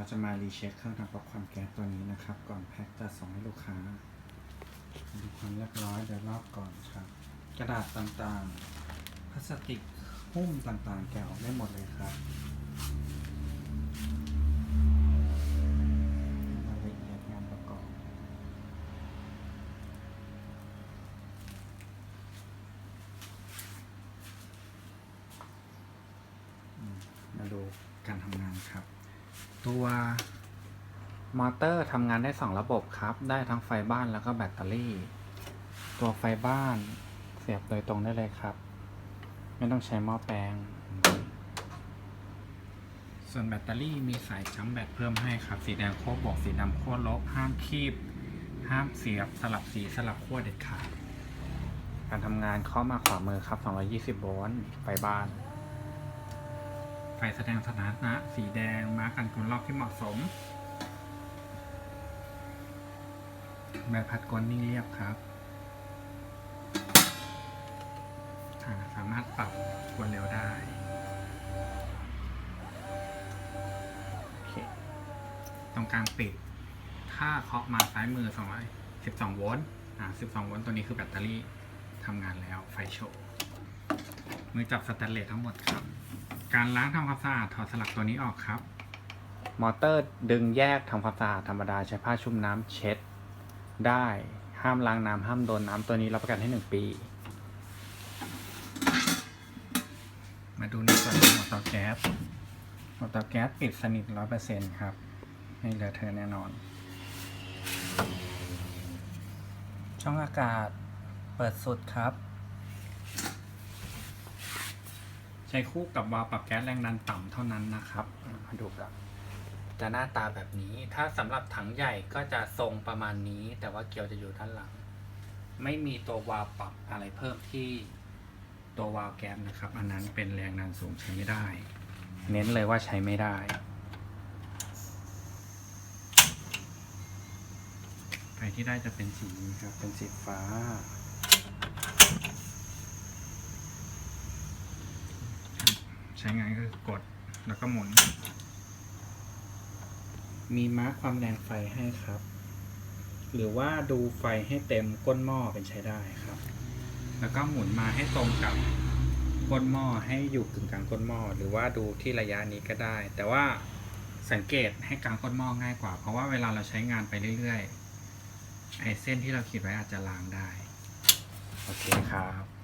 เราจะมารีเช็คเครื่องทำปรับความแก๊สตัวนี้นะครับ ก่อนแพ็คจะส่งให้ลูกค้าดูความเรียบร้อยโดยรอบก่อนครับ กระดาษต่างๆพลาสติกหุ้มต่างๆ แกะออกได้หมดเลยครับรายละเอียดงานประกอบมาดูการทำงานครับ ตัวมอเตอร์ทำงานได้ 2 ระบบครับ ได้ทั้งไฟบ้านแล้วก็แบตเตอรี่ ตัวไฟบ้านเสียบโดยตรงได้เลยครับ ไม่ต้องใช้หม้อแปลง ส่วนแบตเตอรี่มีสายจัมป์แบตเพิ่มให้ครับ สีแดงโค้บวกสีดำโค้ดลบ ห้ามคีบ ห้ามเสียบสลับสีสลับขั้วเด็ดขาด การทำงานเข้ามาขวามือครับ 220 โวลต์ ไฟบ้าน ฟแสดงสถานะสีแดงมาร์กกันกลรอบที่เหมาะสม ใบพัดกลนิ่งเรียบครับาสามารถปรับความเร็วได้ตรงกลางปิด ถ้าเคาะมาซ้ายมือ2 12โวลต์อ่า12โวลต์ตัวนี้คือแบตเตอรี่ทำงานแล้วไฟโชว์มือจับสแตนเลสทั้งหมดครับ การล้างทำความสะอาดถอดสลักตัวนี้ออกครับ มอเตอร์ดึงแยกทำความสะอาดธรรมดาใช้ผ้าชุ่มน้ำเช็ด ได้ห้ามล้างน้ำห้ามโดนน้ำตัวนี้รับประกันให้หนึ่งปี มาดูในส่วนของหัวเตาแก๊สหัวเตาแก๊สปิดสนิทร้อยเปอร์เซ็นต์ครับ ไม่เหลือเธอะแน่นอน ช่องอากาศเปิดสุดครับ ใช้คู่กับวาล์วปรับแก๊สแรงดันต่ำเท่านั้นนะครับ อะมาดูกันจะหน้าตาแบบนี้ ถ้าสำหรับถังใหญ่ก็จะทรงประมาณนี้ แต่ว่าเกลียวจะอยู่ด้านหลัง ไม่มีตัววาล์วปรับอะไรเพิ่มที่ตัววาล์วแก๊สนะครับ อันนั้นเป็นแรงดันสูงใช้ไม่ได้ เน้นเลยว่าใช้ไม่ได้ ไฟที่ได้จะเป็นสีนี้ครับ เป็นสีฟ้า ใช้งานก็คือกดแล้วก็หมุน มีมาร์คความแรงไฟให้ครับ หรือว่าดูไฟให้เต็มก้นหม้อเป็นใช้ได้ครับ แล้วก็หมุนมาให้ตรงกับก้นหม้อให้อยู่กึ่งกลางก้นหม้อหรือว่าดูที่ระยะนี้ก็ได้ แต่ว่าสังเกตให้กลางก้นหม้อง่ายกว่า เพราะว่าเวลาเราใช้งานไปเรื่อยๆไอ้เส้นที่เราขีดไว้อาจจะลางได้ โอเคครับ